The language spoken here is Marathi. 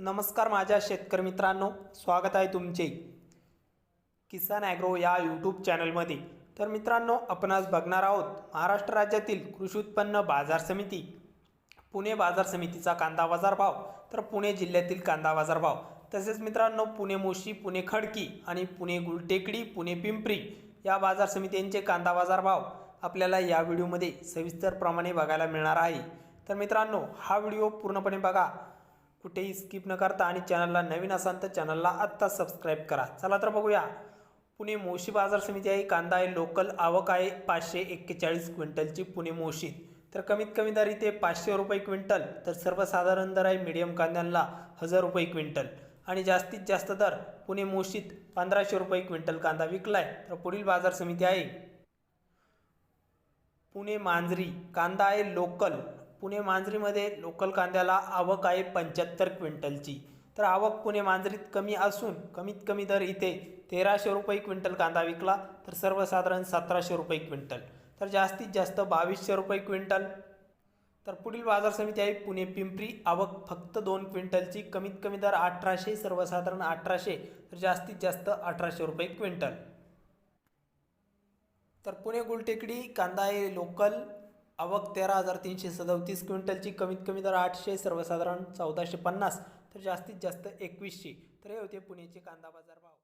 नमस्कार माझ्या शेतकरी मित्रांनो स्वागत आहे तुमचे किसान ॲग्रो या यूट्यूब चॅनलमध्ये. तर मित्रांनो आपण आज बघणार आहोत महाराष्ट्र राज्यातील कृषी उत्पन्न बाजार समिती पुणे बाजार समितीचा कांदा बाजार भाव तर पुणे जिल्ह्यातील कांदा बाजार भाव. तसेच मित्रांनो पुणे मोशी पुणे खडकी आणि पुणे गुलटेकडी पुणे पिंपरी या बाजार समित्यांचे कांदा बाजार भाव आपल्याला या व्हिडिओमध्ये सविस्तरप्रमाणे बघायला मिळणार आहे. तर मित्रांनो हा व्हिडिओ पूर्णपणे बघा. कुठेही स्किप न करता आणि चॅनलला नवीन असाल तर चॅनलला आत्ता सबस्क्राईब करा. चला तर बघूया. पुणे मोशी बाजार समिती आहे. कांदा आहे लोकल आवक आहे पाचशे एक्केचाळीस क्विंटलची पुणे मोशीत तर कमीत कमी दर इथे पाचशे रुपये क्विंटल. तर सर्वसाधारण दर आहे मीडियम कांद्यांना हजार रुपये क्विंटल. आणि जास्तीत जास्त दर पुणे मोशीत पंधराशे रुपये क्विंटल कांदा विकलाय. तर पुढील बाजार समिती आहे. पुणे मांजरी. कांदा आहे लोकल. पुणे मांजरीमध्ये लोकल कांद्याला आवक आहे पंच्याहत्तर क्विंटलची. तर आवक पुणे मांजरीत कमी असून कमीत कमी दर इथे तेराशे रुपये क्विंटल कांदा विकला तर सर्वसाधारण सतराशे रुपये क्विंटल. तर जास्तीत जास्त बावीसशे रुपये क्विंटल. तर पुढील बाजार समिती आहे पुणे पिंपरी. आवक फक्त दोन क्विंटलची कमीत कमी दर अठराशे सर्वसाधारण अठराशे तर जास्तीत जास्त अठराशे रुपये क्विंटल. तर पुणे गुलटेकडी कांदा आहे लोकल. आवक तेरा हजार तीनशे सदतीस क्विंटलची कमीत कमी दर आठशे सर्वसाधारण चौदाशे पन्नास तर जास्तीत जास्त एकवीसशे. तर हे होते पुण्याचे कांदा बाजार भाव.